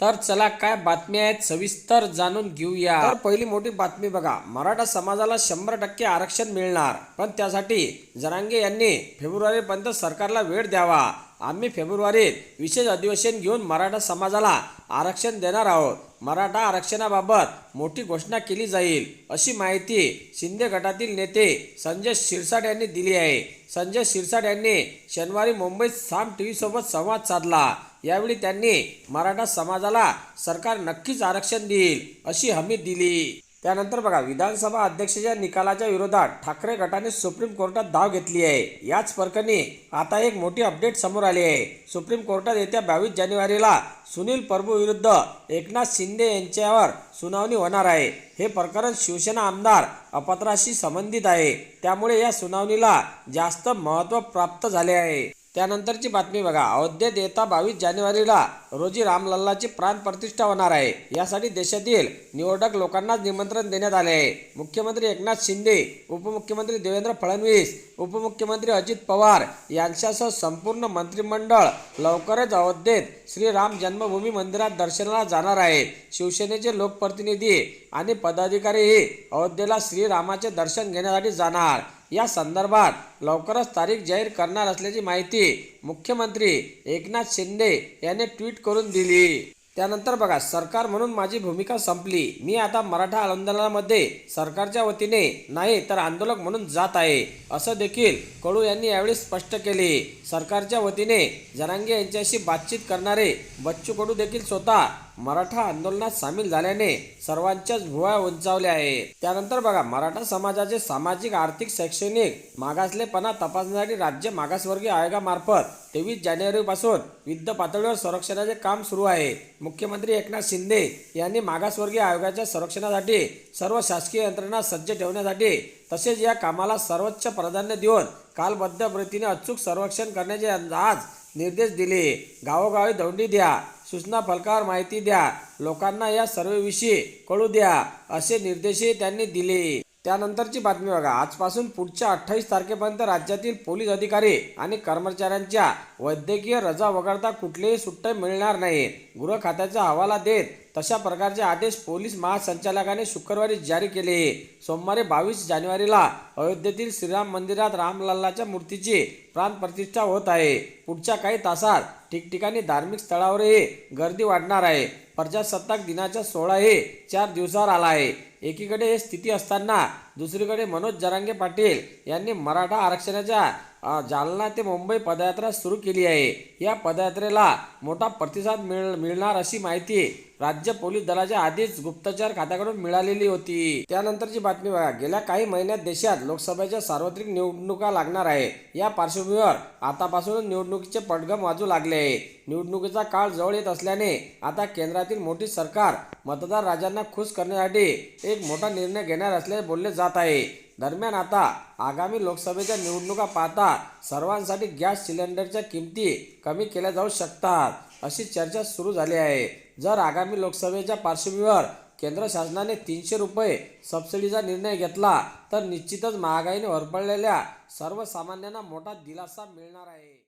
तर चला काय बातम्या आहेत सविस्तर जाणून घेऊया. तर पहिली मोठी बातमी बघा. मराठा समाजाला शंभर टक्के आरक्षण मिळणार. पण त्यासाठी जरांगे यांनी फेब्रुवारीपर्यंत सरकारला वेळ द्यावा. आम्ही फेब्रुवारीत विशेष अधिवेशन घेऊन मराठा समाजाला आरक्षण देणार आहोत. मराठा आरक्षणाबाबत मोठी घोषणा केली जाईल अशी माहिती शिंदे गटातील नेते संजय शिरसाट यांनी दिली आहे. संजय शिरसाट यांनी शनिवारी मुंबईत साम टी सोबत संवाद साधला. यावेळी त्यांनी मराठा समाजाला सरकार नक्कीच आरक्षण देईल अशी हमी दिली. त्यानंतर बघा विधानसभा अध्यक्षाच्या निकालाच्या विरोधात ठाकरे गटाने सुप्रीम कोर्टात धाव घेतली आहे. याच प्रकरणी आता एक मोठी अपडेट समोर आली आहे. सुप्रीम कोर्टात येत्या बावीस जानेवारीला सुनील प्रभू विरुद्ध एकनाथ शिंदे यांच्यावर सुनावणी होणार आहे. हे प्रकरण शिवसेना आमदार अपत्राशी संबंधित आहे. त्यामुळे या सुनावणीला जास्त महत्त्व प्राप्त झाले आहे. त्यानंतरची बातमी बघा. अयोध्येत येता बावीस जानेवारीला रोजी रामलल्लाची प्राण प्रतिष्ठा होणार आहे. यासाठी देशातील निवडक लोकांनाच निमंत्रण देण्यात आले आहे. मुख्यमंत्री एकनाथ शिंदे उपमुख्यमंत्री देवेंद्र फडणवीस उपमुख्यमंत्री अजित पवार यांच्यासह संपूर्ण मंत्रिमंडळ लवकरच अयोध्येत श्रीराम जन्मभूमी मंदिरात दर्शनाला जाणार आहे. शिवसेनेचे लोकप्रतिनिधी आणि पदाधिकारीही अयोध्येला श्रीरामाचे दर्शन घेण्यासाठी जाणार. या संदर्भात लवकरच तारीख जाहीर करणार असल्याची माहिती मुख्यमंत्री एकनाथ शिंदे यांनी ट्विट करून दिली. त्यानंतर बघा सरकार म्हणून माझी भूमिका संपली. मी आता मराठा आंदोलनामध्ये सरकारच्या वतीने नाही तर आंदोलक म्हणून जात आहे असं देखील कडू यांनी यावेळी स्पष्ट केले. सरकारच्या वतीने जरांगे यांच्याशी बातचीत करणारे बच्चू कडू देखील स्वतः मराठा आंदोलनात सामील झाल्याने सर्वांच्याच भुवा उंचावल्या आहेत. त्यानंतर बघा मराठा समाजाचे सामाजिक आर्थिक शैक्षणिक मागासलेपणा तपासण्यासाठी राज्य मागासवर्गीय आयोगामार्फत तेवीस जानेवारीपासून युद्ध पातळीवर संरक्षणाचे काम सुरू आहे. मुख्यमंत्री एकनाथ शिंदे यांनी मागासवर्गीय आयोगाच्या संरक्षणासाठी सर्व शासकीय यंत्रणा सज्ज ठेवण्यासाठी तसेच या कामाला सर्वोच्च प्राधान्य देऊन कालबद्ध प्रतीने अचूक संरक्षण करण्याचे आज निर्देश दिले. गावोगावी दौंडी द्या. सूचना फलकावर माहिती द्या. लोकांना या सर्वेविषयी कळू द्या असे निर्देशही त्यांनी दिले. त्यानंतरची बातमी बघा. आजपासून पुढच्या अठ्ठावीस तारखेपर्यंत राज्यातील पोलीस अधिकारी आणि कर्मचाऱ्यांच्या वैद्यकीय रजा वगळता कुठलीही सुट्ट्या मिळणार नाहीत. गृह खात्याचा हवाला देत तशा प्रकारचे आदेश पोलीस महासंचालकाने शुक्रवारी जारी केले. सोमवारी बावीस जानेवारीला अयोध्येतील श्रीराम मंदिरात रामलल्लाच्या मूर्तीची प्राणप्रतिष्ठा होत आहे. पुढच्या काही तासात ठिकठिकाणी धार्मिक स्थळावरही गर्दी वाढणार आहे. प्रजासत्ताक दिनाचा सोहळाही चार दिवसावर आला आहे. एकीकडे हे स्थिती असताना दुसरीकडे मनोज जरांगे पाटील यांनी मराठा आरक्षणाच्या जालना ते मुंबई पदयात्रा सुरू केली आहे. या पदयात्रेला मोठा प्रतिसाद मिळ मिळणार अशी माहिती राज्य पोलीस दलाच्या आधीच गुप्तचर खात्याकडून मिळालेली होती. त्यानंतरची बातमी बघा. गेल्या काही महिन्यात देशात लोकसभेच्या सार्वत्रिक निवडणुका लागणार आहे. या पार्श्वभूमीवर आतापासून निवडणुकीचे पडघम वाजू लागले आहे. निवडणुकीचा काळ जवळ येत असल्याने आता केंद्रातील मोठी सरकार मतदार राजांना खुश करण्यासाठी एक मोठा निर्णय घेणार असल्याचे बोलले जात आहे. दरम्यान आता आगामी लोकसभेच्या निवडणुका पाहता सर्वांसाठी गॅस सिलेंडरच्या किमती कमी केल्या जाऊ शकतात अशी चर्चा सुरू झाली आहे. जर आगामी लोकसभेच्या पार्श्वभूमीवर केंद्र शासनाने तीनशे रुपये सबसिडीचा निर्णय घेतला तर निश्चितच महागाईने होरपळलेल्या सर्वसामान्यांना मोठा दिलासा मिळणार आहे.